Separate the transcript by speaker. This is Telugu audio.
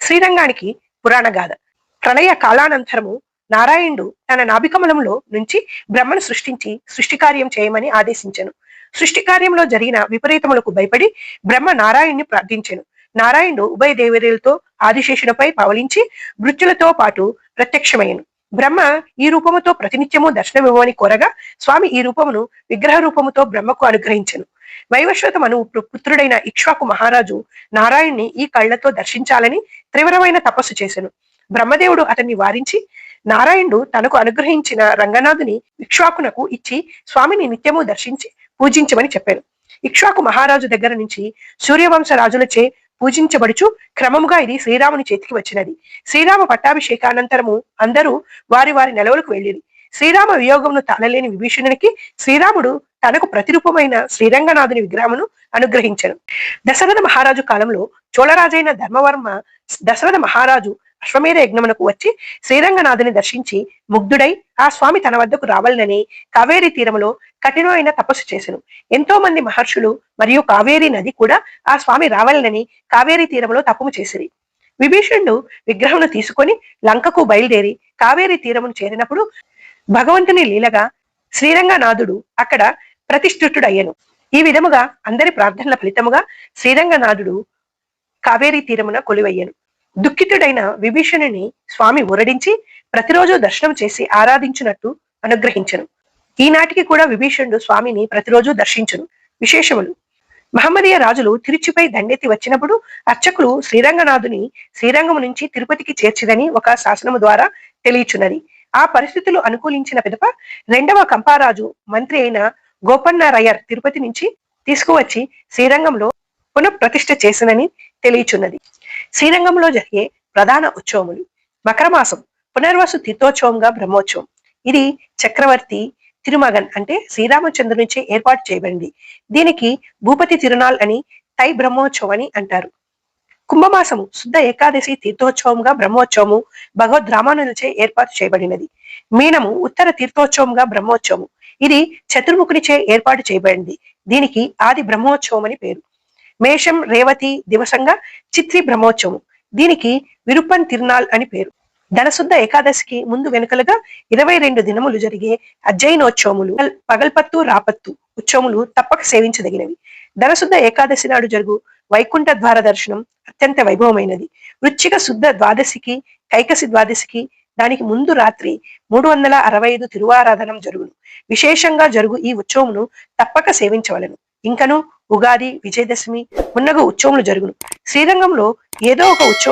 Speaker 1: శ్రీరంగానికి పురాణగాథ ప్రళయ కాలానంతరము నారాయణుడు తన నాభికమలంలో నుంచి బ్రహ్మను సృష్టించి సృష్టి కార్యం చేయమని ఆదేశించెను. సృష్టి కార్యంలో జరిగిన విపరీతములకు భయపడి బ్రహ్మ నారాయణ్ణి ప్రార్థించెను. నారాయణుడు ఉభయ దేవదేవులతో ఆదిశేషునిపై పవలించి మృత్యులతో పాటు ప్రత్యక్షమయ్యను. బ్రహ్మ ఈ రూపముతో ప్రతినిత్యము దర్శనమివ్వమని కోరగా స్వామి ఈ రూపమును విగ్రహ రూపముతో బ్రహ్మకు అనుగ్రహించెను. వైవస్వతమను పుత్రుడైన ఇక్ష్వాకు మహారాజు నారాయణ్ణి ఈ కళ్ళతో దర్శించాలని తీవ్రమైన తపస్సు చేశాను బ్రహ్మదేవుడు అతన్ని వారించి నారాయణుడు తనకు అనుగ్రహించిన రంగనాథుని ఇక్ష్వాకునకు ఇచ్చి స్వామిని నిత్యము దర్శించి పూజించమని చెప్పాను. ఇక్ష్వాకు మహారాజు దగ్గర నుంచి సూర్యవంశ రాజులచే పూజించబడుచు క్రమముగా ఇది శ్రీరాముని చేతికి వచ్చినది. శ్రీరామ పట్టాభిషేకానంతరము అందరూ వారి వారి నెలవులకు వెళ్ళిరి. శ్రీరామ వియోగమును తాళలేని విభీషణునికి శ్రీరాముడు తనకు ప్రతిరూపమైన శ్రీరంగనాథుని విగ్రహమును అనుగ్రహించను. దశరథ మహారాజు కాలంలో చోళరాజైన ధర్మవర్మ దశరథ మహారాజు అశ్వమేధ యజ్ఞమునకు వచ్చి శ్రీరంగనాథుని దర్శించి ముగ్ధుడై ఆ స్వామి తన వద్దకు రావాలనని కావేరి తీరములో కఠినమైన తపస్సు చేసెను. ఎంతో మంది మహర్షులు మరియు కావేరి నది కూడా ఆ స్వామి రావాలనని కావేరి తీరములో తపము చేసిరి. విభీషణుడు విగ్రహమును తీసుకొని లంకకు బయలుదేరి కావేరి తీరమును చేరినప్పుడు భగవంతుని లీలగా శ్రీరంగనాథుడు అక్కడ ప్రతిష్ఠితుడయ్యను. ఈ విధముగా అందరి ప్రార్థనల ఫలితముగా శ్రీరంగనాథుడు కావేరీ తీరమున కొలువయ్యను. దుఃఖితుడైన విభీషణుని స్వామి ఊరడించి ప్రతిరోజు దర్శనం చేసి ఆరాధించినట్టు అనుగ్రహించను. ఈనాటికి కూడా విభీషణుడు స్వామిని ప్రతిరోజు దర్శించును. విశేషములు. మహమ్మదీయ రాజులు తిరుచిపై దండెత్తి వచ్చినప్పుడు అర్చకులు శ్రీరంగనాథుని శ్రీరంగము నుంచి తిరుపతికి చేర్చిదని ఒక శాసనము ద్వారా తెలియచున్నది. ఆ పరిస్థితులు అనుకూలించిన పిదప రెండవ కంపారాజు మంత్రి అయిన గోపన్న రయర్ తిరుపతి నుంచి తీసుకువచ్చి శ్రీరంగంలో పునఃప్రతిష్ఠ చేసినని తెలియచున్నది. శ్రీరంగంలో జరిగే ప్రధాన ఉత్సవములు మకరమాసం పునర్వసు తీర్థోత్సవంగా బ్రహ్మోత్సవం. ఇది చక్రవర్తి తిరుమగన్ అంటే శ్రీరామచంద్రు నుంచే ఏర్పాటు చేయబడింది. దీనికి భూపతి తిరునాల్ అని తై బ్రహ్మోత్సవం అని అంటారు. కుంభమాసము శుద్ధ ఏకాదశి తీర్థోత్సవంగా బ్రహ్మోత్సవము భగవద్ రామానులచే ఏర్పాటు చేయబడినది. మీనము ఉత్తర తీర్థోత్సవంగా బ్రహ్మోత్సవము. ఇది చతుర్ముఖునిచే ఏర్పాటు చేయబడింది. దీనికి ఆది బ్రహ్మోత్సవం అని పేరు. మేషం రేవతి దివసంగా చిత్రి బ్రహ్మోత్సవం దీనికి విరుపన్ తిరునాల్ అని పేరు. ధనశుద్ధ ఏకాదశికి ముందు వెనుకలుగా ఇరవై రెండు దినములు జరిగే అజ్జయనోత్సవములు పగల్పత్తు రాపత్తు ఉత్సవములు తప్పక సేవించదగినవి. ధనశుద్ధ ఏకాదశి నాడు జరుగు వైకుంఠ ద్వార దర్శనం అత్యంత వైభవమైనది. వృచ్చిక శుద్ధ ద్వాదశికి కైకసి ద్వాదశికి దానికి ముందు రాత్రి మూడు వందల అరవై ఐదు తిరువారాధనం జరుగును. విశేషంగా జరుగు ఈ ఉత్సవమును తప్పక సేవించవలను. ఇంకను ఉగాది విజయదశమి మున్నగు ఉత్సవములు జరుగును. శ్రీరంగంలో ఏదో ఒక ఉత్సవం